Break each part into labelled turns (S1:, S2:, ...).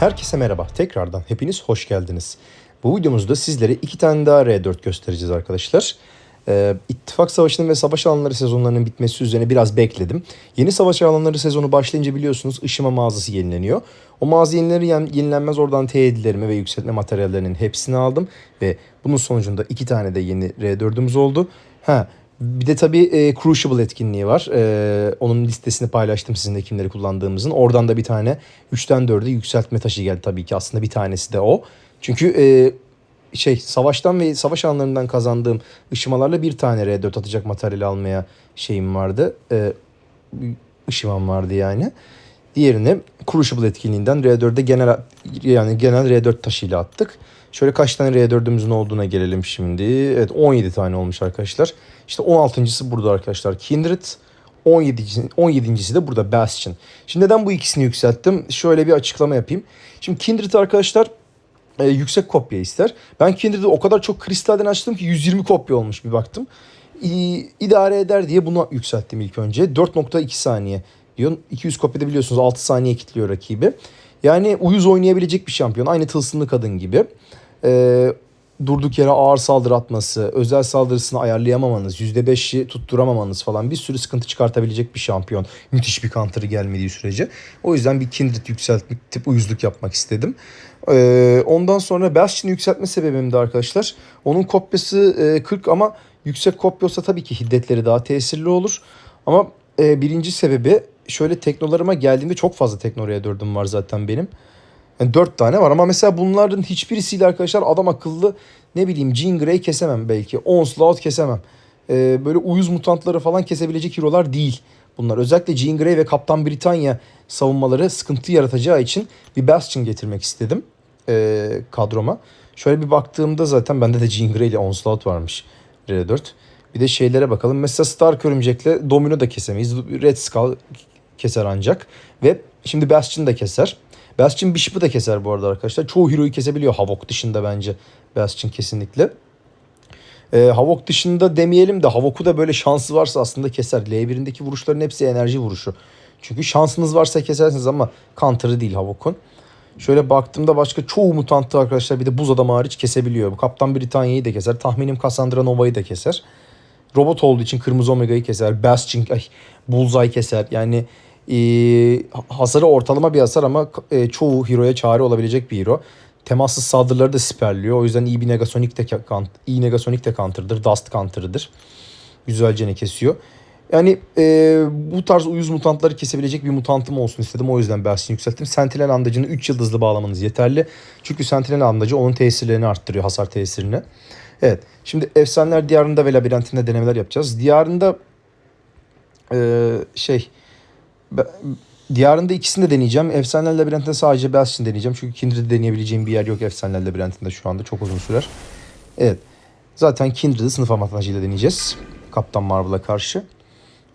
S1: Herkese merhaba. Tekrardan hepiniz hoş geldiniz. Bu videomuzda sizlere iki tane daha R4 göstereceğiz arkadaşlar. Ee, İttifak Savaşı'nın ve Savaş Alanları sezonlarının bitmesi üzerine biraz bekledim. Yeni Savaş Alanları sezonu başlayınca biliyorsunuz ışıma mağazası yenileniyor. O mağaza yenileri yenilenmez oradan teyitlerimi ve yükseltme materyallerinin hepsini aldım. Ve bunun sonucunda iki tane de yeni R4'ümüz oldu. Ha, bir de tabii e, Crucible etkinliği var. E, onun listesini paylaştım sizinle kimleri kullandığımızın. Oradan da bir tane 3'ten 4'e yükseltme taşı geldi tabii ki. Aslında bir tanesi de o. Çünkü e, şey savaştan ve savaş anlarından kazandığım ışımalarla bir tane R4 atacak materyal almaya şeyim vardı. E, ışımam vardı yani. Diğerini Crucible etkinliğinden R4'e genel yani genel R4 taşıyla attık. Şöyle kaç tane R4'ümüzün olduğuna gelelim şimdi. Evet 17 tane olmuş arkadaşlar. İşte 16.sı burada arkadaşlar Kindred. 17. 17.si de burada Bastion. Şimdi neden bu ikisini yükselttim? Şöyle bir açıklama yapayım. Şimdi Kindred arkadaşlar e, yüksek kopya ister. Ben Kindred'i o kadar çok kristalden açtım ki 120 kopya olmuş bir baktım. İ, idare eder diye bunu yükselttim ilk önce. 4.2 saniye diyor. 200 kopyada biliyorsunuz 6 saniye kilitliyor rakibi. Yani uyuz oynayabilecek bir şampiyon. Aynı tılsımlı kadın gibi. Ee, durduk yere ağır saldırı atması, özel saldırısını ayarlayamamanız, %5'i tutturamamanız falan bir sürü sıkıntı çıkartabilecek bir şampiyon. Müthiş bir counter'ı gelmediği sürece. O yüzden bir Kindred yükseltmek, tip uyuzluk yapmak istedim. Ee, ondan sonra Bastion'ı yükseltme sebebim de arkadaşlar. Onun kopyası e, 40 ama yüksek kopya olsa tabii ki hiddetleri daha tesirli olur. Ama e, birinci sebebi şöyle teknolarıma geldiğimde çok fazla teknoraya dördüm var zaten benim. Yani dört tane var ama mesela bunların hiçbirisiyle arkadaşlar adam akıllı ne bileyim Jean Grey kesemem belki. Onslaught kesemem. Ee, böyle uyuz mutantları falan kesebilecek hero'lar değil. Bunlar özellikle Jean Grey ve Kaptan Britanya savunmaları sıkıntı yaratacağı için bir Bastion getirmek istedim e, kadroma. Şöyle bir baktığımda zaten bende de Jean Grey ile Onslaught varmış R4. Bir de şeylere bakalım. Mesela Stark Örümcek'le Domino da kesemeyiz. Red Skull keser ancak. Ve şimdi Bastion da keser. Bastion Bishop'ı da keser bu arada arkadaşlar. Çoğu hero'yu kesebiliyor Havok dışında bence Bastion kesinlikle. Ee, Havok dışında demeyelim de Havok'u da böyle şansı varsa aslında keser. L1'indeki vuruşların hepsi enerji vuruşu. Çünkü şansınız varsa kesersiniz ama counter'ı değil Havok'un. Şöyle baktığımda başka çoğu mutantı arkadaşlar bir de buz adamı hariç kesebiliyor. Bu Kaptan Britanya'yı da keser. Tahminim Cassandra Nova'yı da keser. Robot olduğu için Kırmızı Omega'yı keser. Bastion, ay, Bullseye keser. Yani e, hasarı ortalama bir hasar ama e, çoğu hero'ya çare olabilecek bir hero. Temassız saldırıları da siperliyor. O yüzden iyi bir Negasonic de, iyi Negasonic de counter'dır. Dust counter'ıdır. Güzelce ne kesiyor. Yani e, bu tarz uyuz mutantları kesebilecek bir mutantım olsun istedim. O yüzden Bastion yükselttim. Sentinel andacını 3 yıldızlı bağlamanız yeterli. Çünkü Sentinel andacı onun tesirlerini arttırıyor. Hasar tesirini. Evet. Şimdi Efsaneler Diyarı'nda ve Labirentinde denemeler yapacağız. Diyarında e, şey Diyarında ikisini de deneyeceğim. Efsaneler Labirentinde sadece Bastion deneyeceğim. Çünkü Kindred'i deneyebileceğim bir yer yok Efsaneler Labirentinde şu anda. Çok uzun sürer. Evet. Zaten Kindred'i sınıf avantajıyla deneyeceğiz. Kaptan Marvel'a karşı.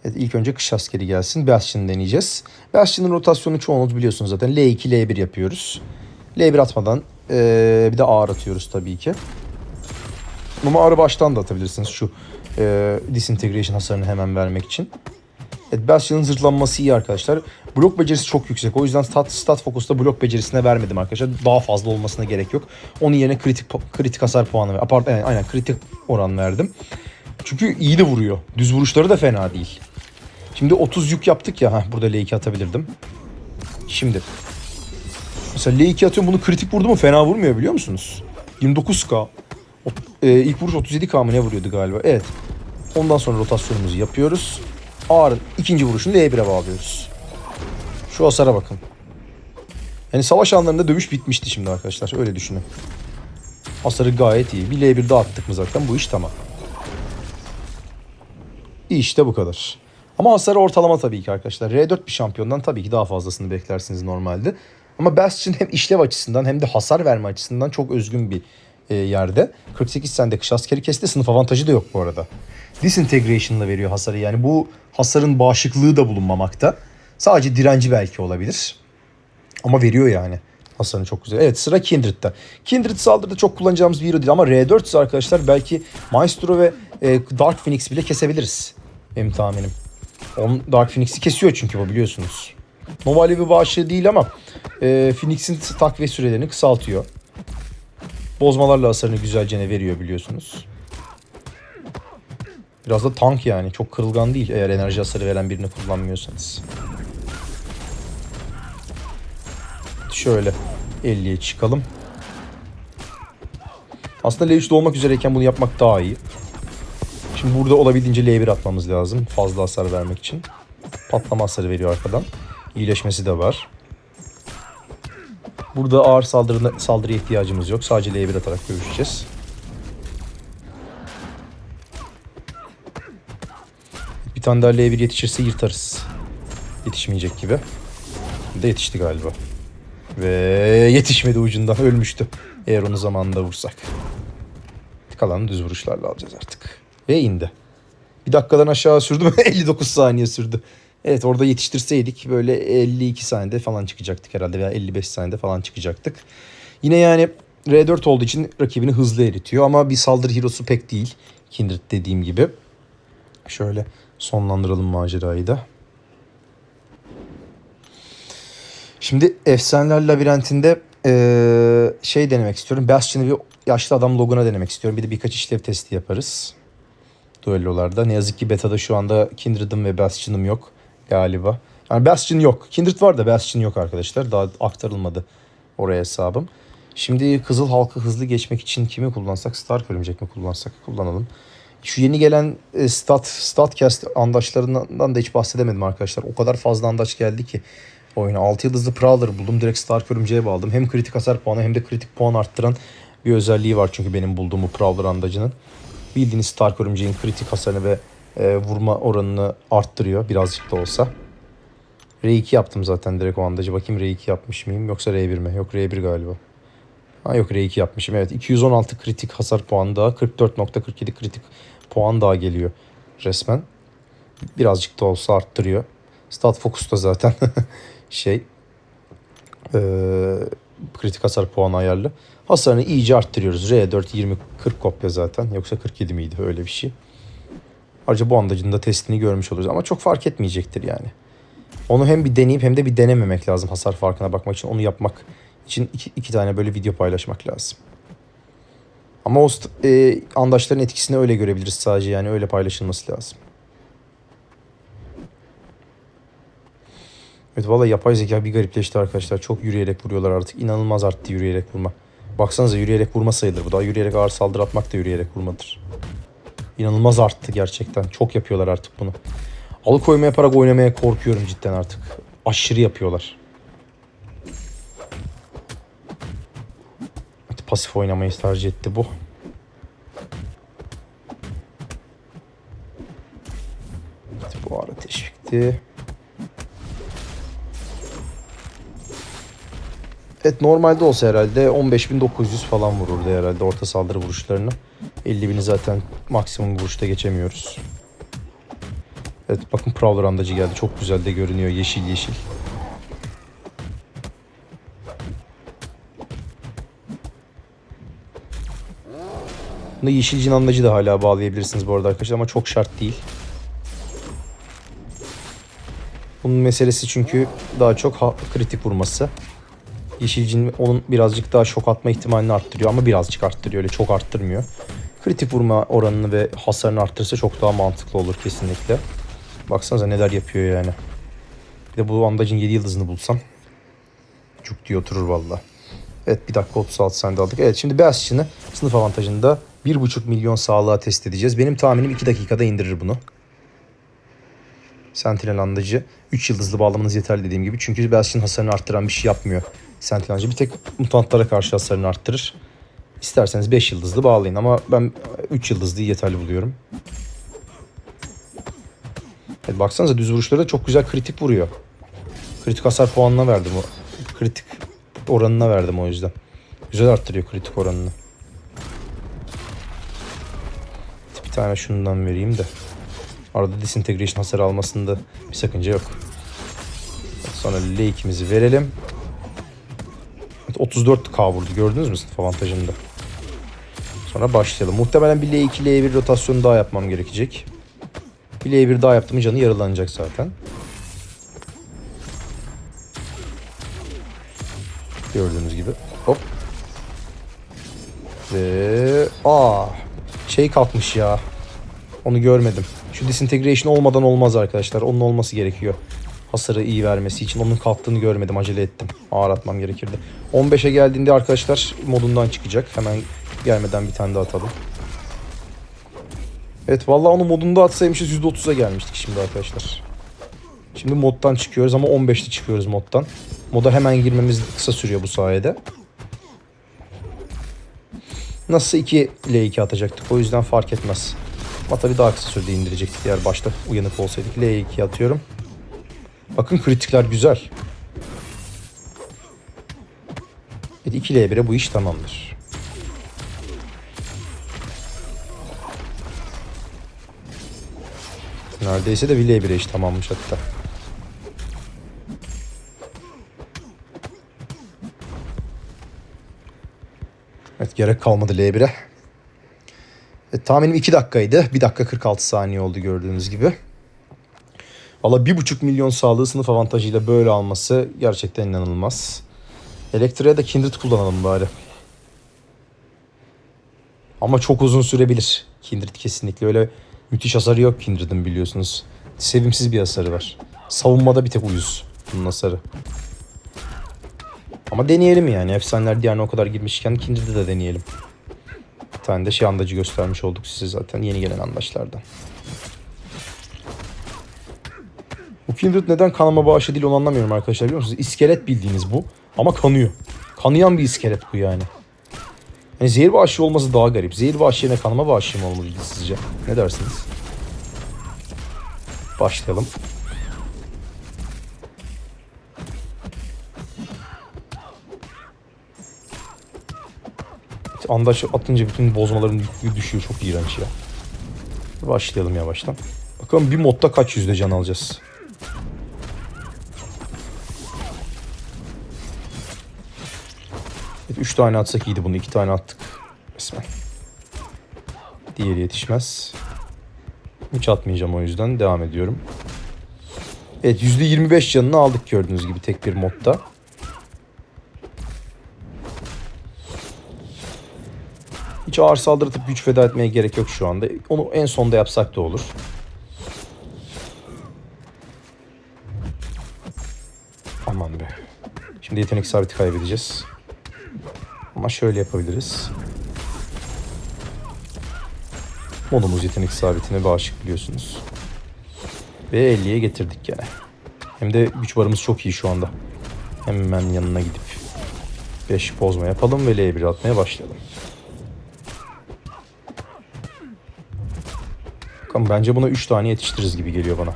S1: Evet, ilk önce kış askeri gelsin. Bastion'ı deneyeceğiz. Bastion'ın rotasyonu çoğunuz biliyorsunuz zaten. L2, L1 yapıyoruz. L1 atmadan ee, bir de ağır atıyoruz tabii ki. Ama ağrı baştan da atabilirsiniz şu e, disintegration hasarını hemen vermek için. Evet, Bastion'ın zırhlanması iyi arkadaşlar. Blok becerisi çok yüksek. O yüzden stat, stat fokusta blok becerisine vermedim arkadaşlar. Daha fazla olmasına gerek yok. Onun yerine kritik kritik hasar puanı ver. Apart, yani, aynen kritik oran verdim. Çünkü iyi de vuruyor. Düz vuruşları da fena değil. Şimdi 30 yük yaptık ya. Heh, burada L2 atabilirdim. Şimdi. Mesela L2 atıyorum bunu kritik vurdu mu fena vurmuyor biliyor musunuz? 29k. E, ilk vuruş 37k mı ne vuruyordu galiba? Evet. Ondan sonra rotasyonumuzu yapıyoruz. Ağır'ın ikinci vuruşunu L1'e bağlıyoruz. Şu hasara bakın. Yani savaş anlarında dövüş bitmişti şimdi arkadaşlar. Öyle düşünün. Hasarı gayet iyi. Bir L1 daha attık mı zaten bu iş tamam. İşte bu kadar. Ama hasarı ortalama tabii ki arkadaşlar. R4 bir şampiyondan tabii ki daha fazlasını beklersiniz normalde. Ama Bastion hem işlev açısından hem de hasar verme açısından çok özgün bir yerde. 48 sende kış askeri kesti. Sınıf avantajı da yok bu arada. Disintegration'la veriyor hasarı. Yani bu hasarın bağışıklığı da bulunmamakta. Sadece direnci belki olabilir. Ama veriyor yani. Hasarını çok güzel. Evet sıra Kindred'de. Kindred saldırıda çok kullanacağımız bir hero değil ama R4 ise arkadaşlar belki Maestro ve e, Dark Phoenix bile kesebiliriz. Benim tahminim. Onun Dark Phoenix'i kesiyor çünkü bu biliyorsunuz. Nova Alevi bağışı değil ama e, Phoenix'in takviye sürelerini kısaltıyor. Bozmalarla hasarını güzelce veriyor biliyorsunuz. Biraz da tank yani. Çok kırılgan değil eğer enerji hasarı veren birini kullanmıyorsanız. Şöyle 50'ye çıkalım. Aslında L3 olmak üzereyken bunu yapmak daha iyi. Şimdi burada olabildiğince L1 atmamız lazım. Fazla hasar vermek için. Patlama hasarı veriyor arkadan. İyileşmesi de var. Burada ağır saldırına, saldırıya ihtiyacımız yok. Sadece L1 atarak dövüşeceğiz. Bir tane daha L1 yetişirse yırtarız. Yetişmeyecek gibi. De yetişti galiba. Ve yetişmedi ucundan ölmüştü. Eğer onu zamanında vursak. Kalanı düz vuruşlarla alacağız artık. Ve indi. Bir dakikadan aşağı sürdü mü? 59 saniye sürdü. Evet orada yetiştirseydik böyle 52 saniyede falan çıkacaktık herhalde veya 55 saniyede falan çıkacaktık. Yine yani R4 olduğu için rakibini hızlı eritiyor ama bir saldırı hero'su pek değil. Kindred dediğim gibi. Şöyle sonlandıralım macerayı da. Şimdi Efsaneler Labirentinde eee, şey denemek istiyorum. Bastion'ı bir yaşlı adam loguna denemek istiyorum. Bir de birkaç işlev testi yaparız. Duellolarda. Ne yazık ki beta'da şu anda Kindred'ım ve Bastion'ım yok galiba. Yani Bastion yok. Kindred var da Bastion yok arkadaşlar. Daha aktarılmadı oraya hesabım. Şimdi Kızıl Halkı hızlı geçmek için kimi kullansak? Stark Örümcek mi kullansak? Kullanalım. Şu yeni gelen e, stat, Statcast andaçlarından da hiç bahsedemedim arkadaşlar. O kadar fazla andaç geldi ki oyuna. 6 yıldızlı Prowler buldum. Direkt Stark Örümceğe bağladım. Hem kritik hasar puanı hem de kritik puan arttıran bir özelliği var çünkü benim bulduğum bu Prowler andacının. Bildiğiniz Stark Örümceğin kritik hasarını ve e, vurma oranını arttırıyor birazcık da olsa. R2 yaptım zaten direkt o andacı. Bakayım R2 yapmış mıyım yoksa R1 mi? Yok R1 galiba. Ha yok R2 yapmışım. Evet 216 kritik hasar puanı daha 44.47 kritik puan daha geliyor resmen. Birazcık da olsa arttırıyor. Stat Focus da zaten şey eee, kritik hasar puanı ayarlı. Hasarını iyice arttırıyoruz. R4 20 40 kopya zaten. Yoksa 47 miydi öyle bir şey. Ayrıca bu andacın da testini görmüş oluruz ama çok fark etmeyecektir yani. Onu hem bir deneyip hem de bir denememek lazım hasar farkına bakmak için. Onu yapmak için iki, iki tane böyle video paylaşmak lazım. Ama o e, andaçların etkisini öyle görebiliriz sadece yani öyle paylaşılması lazım. Evet valla yapay zeka bir garipleşti arkadaşlar. Çok yürüyerek vuruyorlar artık. İnanılmaz arttı yürüyerek vurma. Baksanıza yürüyerek vurma sayılır bu. Daha yürüyerek ağır saldırı atmak da yürüyerek vurmadır. İnanılmaz arttı gerçekten. Çok yapıyorlar artık bunu. Alıkoyma yaparak oynamaya korkuyorum cidden artık. Aşırı yapıyorlar. Evet, pasif oynamayı tercih etti bu. Evet, bu ara teşvikti. Evet normalde olsa herhalde 15.900 falan vururdu herhalde orta saldırı vuruşlarını. 50.000'i zaten maksimum vuruşta geçemiyoruz. Evet bakın Prowler andacı geldi. Çok güzel de görünüyor yeşil yeşil. Bunu yeşil cin andacı da hala bağlayabilirsiniz bu arada arkadaşlar ama çok şart değil. Bunun meselesi çünkü daha çok kritik vurması. Yeşilcin onun birazcık daha şok atma ihtimalini arttırıyor ama birazcık arttırıyor öyle çok arttırmıyor. Kritik vurma oranını ve hasarını arttırırsa çok daha mantıklı olur kesinlikle. Baksanıza neler yapıyor yani. Bir de bu andacın 7 yıldızını bulsam. Cuk diye oturur valla. Evet bir dakika 36 saniyede aldık. Evet şimdi Bastion'ı sınıf avantajında 1.5 milyon sağlığa test edeceğiz. Benim tahminim 2 dakikada indirir bunu. Sentinel andacı 3 yıldızlı bağlamanız yeterli dediğim gibi. Çünkü Bastion hasarını arttıran bir şey yapmıyor. Sentinel andacı bir tek mutantlara karşı hasarını arttırır. İsterseniz 5 yıldızlı bağlayın ama ben 3 yıldızlıyı yeterli buluyorum. Evet, baksanıza düz vuruşları da çok güzel kritik vuruyor. Kritik hasar puanına verdim. Kritik oranına verdim o yüzden. Güzel arttırıyor kritik oranını. Bir tane şundan vereyim de. Arada disintegration hasarı almasında bir sakınca yok. Sonra L2'mizi verelim. Evet, 34k vurdu gördünüz mü sınıf avantajında. Sonra başlayalım. Muhtemelen bir L2 L1 rotasyonu daha yapmam gerekecek. Bir L1 daha yaptım canı yarılanacak zaten. Gördüğünüz gibi. Hop. Ve aa şey kalkmış ya. Onu görmedim. Şu disintegration olmadan olmaz arkadaşlar. Onun olması gerekiyor. Hasarı iyi vermesi için. Onun kalktığını görmedim. Acele ettim. Ağır atmam gerekirdi. 15'e geldiğinde arkadaşlar modundan çıkacak. Hemen gelmeden bir tane daha atalım. Evet vallahi onu modunda atsaymışız %30'a gelmiştik şimdi arkadaşlar. Şimdi moddan çıkıyoruz ama 15'te çıkıyoruz moddan. Moda hemen girmemiz kısa sürüyor bu sayede. Nasıl 2 L2 atacaktık o yüzden fark etmez. Ama tabii daha kısa sürede indirecektik diğer başta uyanık olsaydık. L2 atıyorum. Bakın kritikler güzel. Evet 2 L1'e bu iş tamamdır. Neredeyse de bir L1'e iş tamammış hatta. Evet gerek kalmadı L1'e. Evet, tahminim 2 dakikaydı. 1 dakika 46 saniye oldu gördüğünüz gibi. Valla 1,5 milyon sağlığı sınıf avantajıyla böyle alması gerçekten inanılmaz. Elektriğe de Kindred kullanalım bari. Ama çok uzun sürebilir. Kindred kesinlikle öyle müthiş hasarı yok Kindred'in biliyorsunuz. Sevimsiz bir hasarı var. Savunmada bir tek uyuz bunun hasarı. Ama deneyelim yani. Efsaneler diyarına o kadar girmişken Kindred'i de deneyelim. Bir tane de şey andacı göstermiş olduk size zaten yeni gelen andaçlardan. Bu Kindred neden kanama bağışı değil onu anlamıyorum arkadaşlar biliyor musunuz? İskelet bildiğiniz bu ama kanıyor. Kanıyan bir iskelet bu yani. Yani zehir bağışı olması daha garip. Zehir bağışı yerine kanama bağışı mı olmalıydı sizce? Ne dersiniz? Başlayalım. Andaş atınca bütün bozmaların düşüyor. Çok iğrenç ya. Başlayalım yavaştan. Bakalım bir modda kaç yüzde can alacağız. Evet, üç tane atsak iyiydi bunu. iki tane attık. Resmen. Diğeri yetişmez. Hiç atmayacağım o yüzden. Devam ediyorum. Evet %25 canını aldık gördüğünüz gibi tek bir modda. Hiç ağır saldırıp güç feda etmeye gerek yok şu anda. Onu en sonda yapsak da olur. Aman be. Şimdi yetenek sabiti kaybedeceğiz. Şöyle yapabiliriz. Modumuz yetenek sabitine bağışık biliyorsunuz. Ve 50'ye getirdik gene. Hem de güç barımız çok iyi şu anda. Hemen yanına gidip 5 pozma yapalım ve L1 atmaya başlayalım. Bakalım bence buna 3 tane yetiştiririz gibi geliyor bana.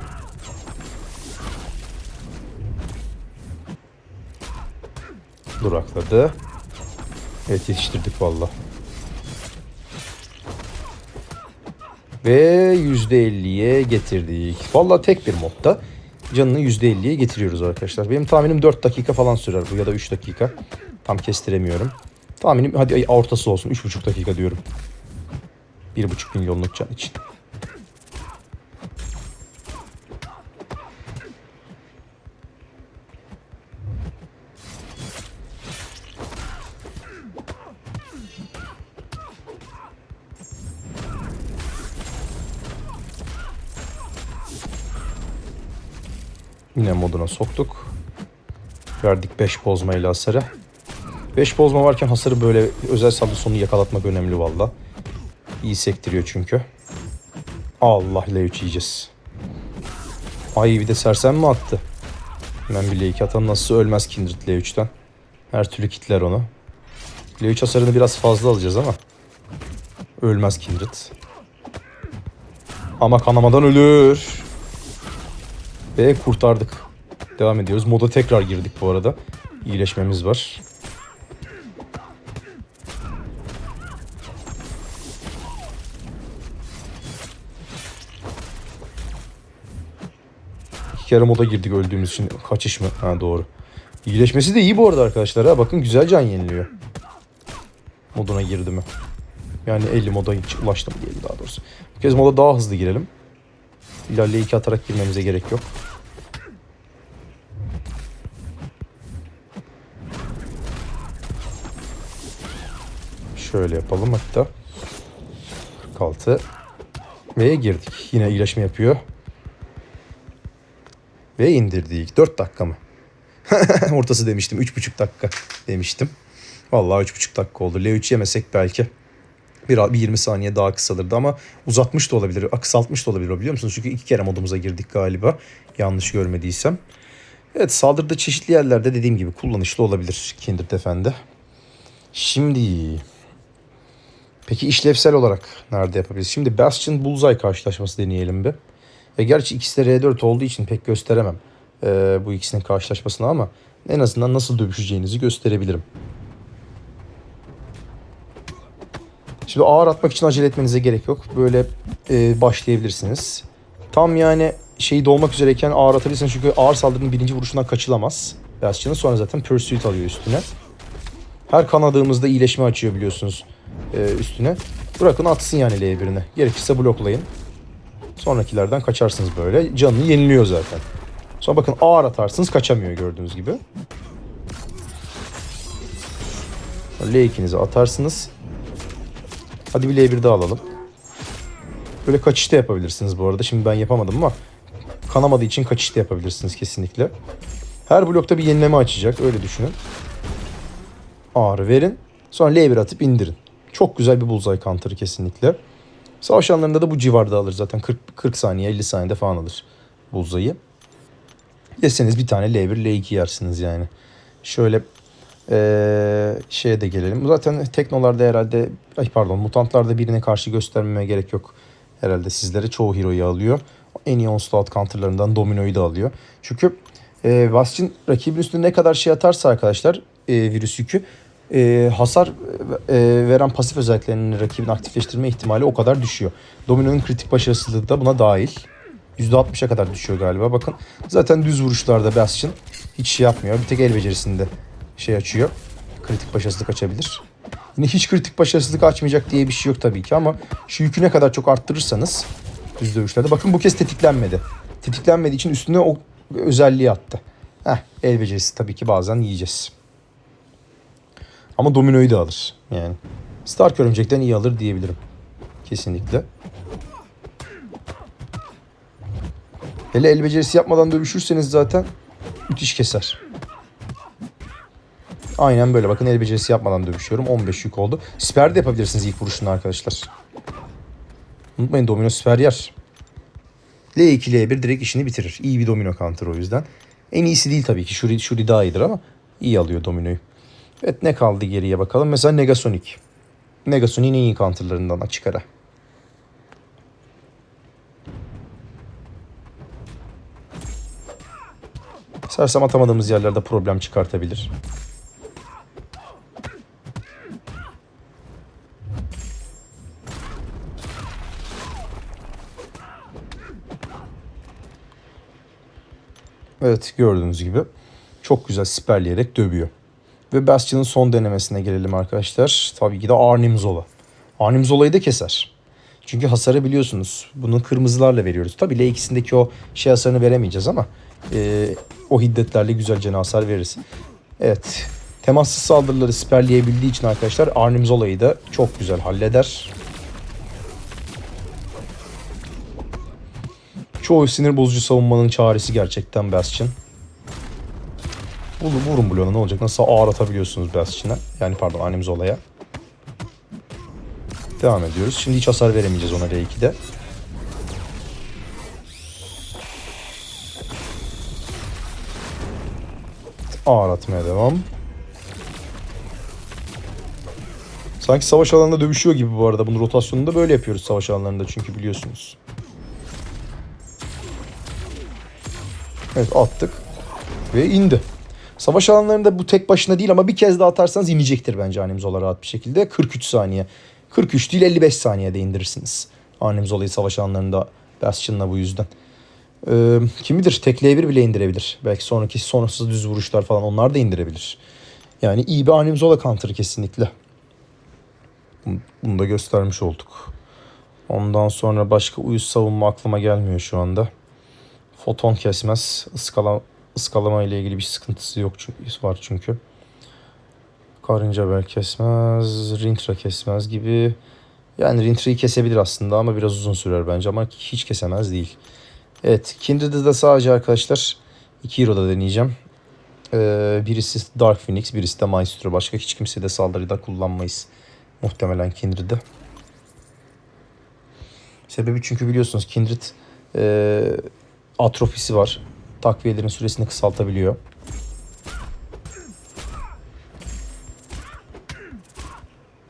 S1: Durakladı. Evet yetiştirdik valla. Ve %50'ye getirdik. Valla tek bir modda canını %50'ye getiriyoruz arkadaşlar. Benim tahminim 4 dakika falan sürer bu ya da 3 dakika. Tam kestiremiyorum. Tahminim hadi ortası olsun 3,5 dakika diyorum. 1,5 milyonluk can için. Yine moduna soktuk. Verdik 5 bozma ile hasarı. 5 bozma varken hasarı böyle özel sonu yakalatmak önemli valla. İyi sektiriyor çünkü. Allah L3 yiyeceğiz. Ay bir de sersem mi attı? Hemen bir L2 atan nasıl ölmez Kindred L3'ten. Her türlü kitler onu. L3 hasarını biraz fazla alacağız ama. Ölmez Kindred. Ama kanamadan ölür. Ve kurtardık. Devam ediyoruz. Moda tekrar girdik bu arada. İyileşmemiz var. İki kere moda girdik öldüğümüz için. Kaçış mı? Ha doğru. İyileşmesi de iyi bu arada arkadaşlar. Ha. Bakın güzel can yeniliyor. Moduna girdi mi? Yani 50 moda hiç ulaştı mı diyelim daha doğrusu. Bu kez moda daha hızlı girelim. İlerleye iki atarak girmemize gerek yok. Şöyle yapalım hatta. 46 ve girdik. Yine iyileşme yapıyor. Ve indirdik. 4 dakika mı? Ortası demiştim. 3,5 dakika demiştim. Vallahi 3,5 dakika oldu. L3 yemesek belki bir, bir 20 saniye daha kısalırdı ama uzatmış da olabilir. Kısaltmış da olabilir biliyor musunuz? Çünkü iki kere modumuza girdik galiba. Yanlış görmediysem. Evet saldırıda çeşitli yerlerde dediğim gibi kullanışlı olabilir Kindred Defende. Şimdi peki işlevsel olarak nerede yapabiliriz? Şimdi Bastion Bullseye karşılaşması deneyelim bir. Ve gerçi ikisi de R4 olduğu için pek gösteremem e, bu ikisinin karşılaşmasını ama en azından nasıl dövüşeceğinizi gösterebilirim. Şimdi ağır atmak için acele etmenize gerek yok. Böyle e, başlayabilirsiniz. Tam yani şeyi dolmak üzereyken ağır atabilirsiniz çünkü ağır saldırının birinci vuruşundan kaçılamaz. Bastion'ın sonra zaten Pursuit alıyor üstüne. Her kanadığımızda iyileşme açıyor biliyorsunuz e, üstüne. Bırakın atsın yani L1'ine. Gerekirse bloklayın. Sonrakilerden kaçarsınız böyle. Canını yeniliyor zaten. Sonra bakın ağır atarsınız kaçamıyor gördüğünüz gibi. L2'nizi atarsınız. Hadi bir L1 daha alalım. Böyle kaçışta yapabilirsiniz bu arada. Şimdi ben yapamadım ama kanamadığı için kaçışta yapabilirsiniz kesinlikle. Her blokta bir yenileme açacak. Öyle düşünün. Ağrı verin. Sonra L1 atıp indirin. Çok güzel bir bullseye counter'ı kesinlikle. Savaş alanlarında da bu civarda alır zaten. 40, 40 saniye 50 saniyede falan alır bullseye'yi. Yeseniz bir tane L1 L2 yersiniz yani. Şöyle ee, şeye de gelelim. Zaten teknolarda herhalde ay pardon mutantlarda birine karşı göstermeme gerek yok. Herhalde sizlere çoğu hero'yu alıyor. En iyi onslaught counterlarından dominoyu da alıyor. Çünkü e, Bastion rakibin üstüne ne kadar şey atarsa arkadaşlar e, virüs yükü e, hasar e, veren pasif özelliklerini rakibin aktifleştirme ihtimali o kadar düşüyor. Domino'nun kritik başarısızlığı da buna dahil. %60'a kadar düşüyor galiba. Bakın zaten düz vuruşlarda Bastion hiç şey yapmıyor. Bir tek el becerisinde şey açıyor. Kritik başarısızlık açabilir. Yine hiç kritik başarısızlık açmayacak diye bir şey yok tabii ki ama şu yükü ne kadar çok arttırırsanız düz dövüşlerde. Bakın bu kez tetiklenmedi. Tetiklenmediği için üstüne o özelliği attı. Heh, el becerisi tabii ki bazen yiyeceğiz. Ama dominoyu da alır yani. Stark örümcekten iyi alır diyebilirim. Kesinlikle. Hele el becerisi yapmadan dövüşürseniz zaten müthiş keser. Aynen böyle. Bakın el becerisi yapmadan dövüşüyorum. 15 yük oldu. Siper de yapabilirsiniz ilk vuruşunda arkadaşlar. Unutmayın domino siper yer. L2, L1 direkt işini bitirir. İyi bir domino counter o yüzden. En iyisi değil tabii ki. Shuri, Shuri daha iyidir ama iyi alıyor dominoyu. Evet ne kaldı geriye bakalım. Mesela Negasonic. Negasonic'in en iyi counterlarından açık ara. Sersem atamadığımız yerlerde problem çıkartabilir. Evet gördüğünüz gibi çok güzel siperleyerek dövüyor. Ve Bastion'ın son denemesine gelelim arkadaşlar. Tabii ki de Arnim Zola. Arnim Zola'yı da keser. Çünkü hasarı biliyorsunuz. Bunu kırmızılarla veriyoruz. Tabii L2'sindeki o şey hasarını veremeyeceğiz ama e, o hiddetlerle güzelce hasar veririz. Evet. Temassız saldırıları siperleyebildiği için arkadaşlar Arnim Zola'yı da çok güzel halleder. Çoğu sinir bozucu savunmanın çaresi gerçekten Bastion. Vurun, vurun bloğuna ne olacak? Nasıl ağır atabiliyorsunuz Bastion'a? Yani pardon Anim Zola'ya. Devam ediyoruz. Şimdi hiç hasar veremeyeceğiz ona R2'de. Ağır atmaya devam. Sanki savaş alanında dövüşüyor gibi bu arada. Bunun rotasyonunda böyle yapıyoruz savaş alanlarında çünkü biliyorsunuz. Evet attık. Ve indi. Savaş alanlarında bu tek başına değil ama bir kez daha atarsanız inecektir bence Animzola rahat bir şekilde. 43 saniye. 43 değil 55 saniyede indirirsiniz. Animzola'yı savaş alanlarında Bastion'la bu yüzden. Ee, kim bilir tekleyebilir bile indirebilir. Belki sonraki sonrasız düz vuruşlar falan onlar da indirebilir. Yani iyi bir Animzola counter kesinlikle. Bunu da göstermiş olduk. Ondan sonra başka uyuz savunma aklıma gelmiyor şu anda. Foton kesmez. Iskala, ıskalama ile ilgili bir sıkıntısı yok çünkü var çünkü. Karınca bel kesmez, Rintra kesmez gibi. Yani Rintra'yı kesebilir aslında ama biraz uzun sürer bence ama hiç kesemez değil. Evet, Kindred'de de sadece arkadaşlar iki hero'da deneyeceğim. Ee, birisi Dark Phoenix, birisi de Maestro. Başka hiç kimse de saldırıda kullanmayız. Muhtemelen Kindred'de. Sebebi çünkü biliyorsunuz Kindred e, atrofisi var. Takviyelerin süresini kısaltabiliyor.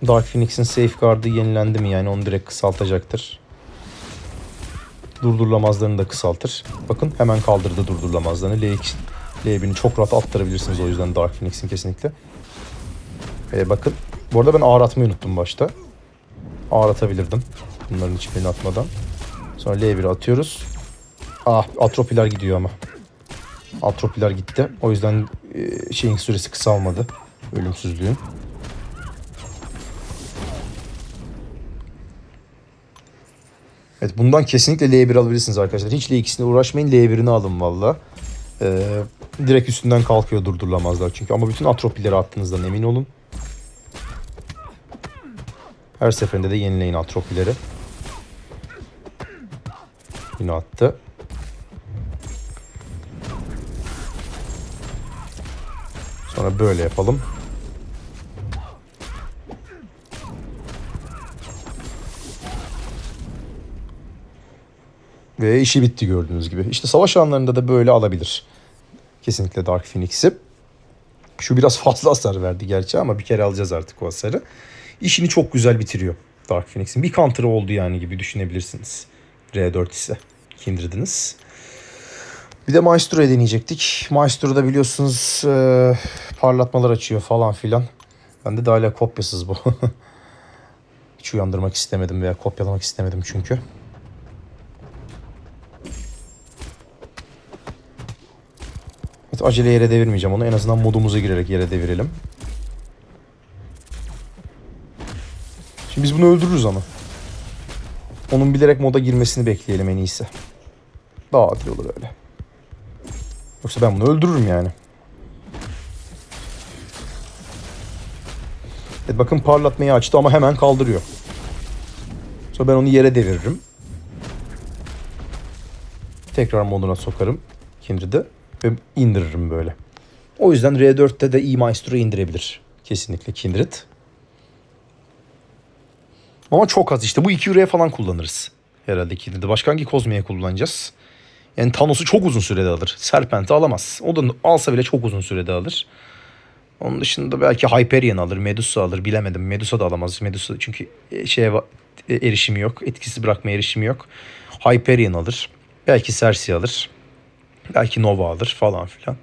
S1: Dark Phoenix'in safeguard'ı yenilendi mi yani onu direkt kısaltacaktır. Durdurulamazlarını da kısaltır. Bakın hemen kaldırdı durdurulamazlarını. L2, L1'ini çok rahat attırabilirsiniz o yüzden Dark Phoenix'in kesinlikle. Ee, bakın bu arada ben ağır atmayı unuttum başta. Ağır atabilirdim. Bunların hiçbirini atmadan. Sonra L1'i atıyoruz. Ah atropiler gidiyor ama. Atropiler gitti. O yüzden e, şeyin süresi kısalmadı. Ölümsüzlüğün. Evet bundan kesinlikle L1 alabilirsiniz arkadaşlar. Hiç L2'sine uğraşmayın. L1'ini alın valla. Ee, direkt üstünden kalkıyor durdurulamazlar çünkü. Ama bütün atropileri attığınızdan emin olun. Her seferinde de yenileyin atropileri. Yine attı. Sonra böyle yapalım. Ve işi bitti gördüğünüz gibi. İşte savaş alanlarında da böyle alabilir. Kesinlikle Dark Phoenix'i. Şu biraz fazla hasar verdi gerçi ama bir kere alacağız artık o hasarı. İşini çok güzel bitiriyor Dark Phoenix'in. Bir counter'ı oldu yani gibi düşünebilirsiniz. R4 ise Kindred'iniz. Bir de Maestro'ya deneyecektik. Maestro'da biliyorsunuz e, parlatmalar açıyor falan filan. Bende de hala kopyasız bu. Hiç uyandırmak istemedim veya kopyalamak istemedim çünkü. Evet, acele yere devirmeyeceğim onu. En azından modumuza girerek yere devirelim. Şimdi biz bunu öldürürüz ama. Onun bilerek moda girmesini bekleyelim en iyisi. Daha adil olur öyle. Yoksa ben bunu öldürürüm yani. Evet bakın parlatmayı açtı ama hemen kaldırıyor. Sonra ben onu yere deviririm. Tekrar moduna sokarım. Kindred'i ve indiririm böyle. O yüzden R4'te de E Maestro'yu indirebilir. Kesinlikle Kindred. Ama çok az işte. Bu 2 euroya falan kullanırız. Herhalde Kindred'i. Başka hangi kozmeye kullanacağız? Yani Thanos'u çok uzun sürede alır. Serpent'i alamaz. O da alsa bile çok uzun sürede alır. Onun dışında belki Hyperion alır, Medusa alır bilemedim. Medusa da alamaz. Medusa çünkü e, şeye e, erişimi yok. Etkisi bırakmaya erişimi yok. Hyperion alır. Belki Cersei alır. Belki Nova alır falan filan.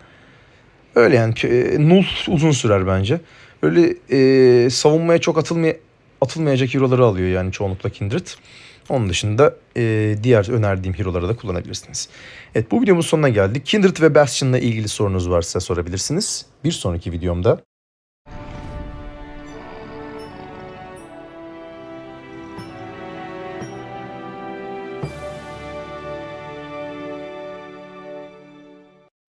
S1: Öyle yani e, Null uzun sürer bence. Öyle e, savunmaya çok atılmaya atılmayacak hero'ları alıyor yani çoğunlukla Kindred. Onun dışında e, diğer önerdiğim hero'ları da kullanabilirsiniz. Evet bu videomuzun sonuna geldik. Kindred ve Bastion'la ilgili sorunuz varsa sorabilirsiniz. Bir sonraki videomda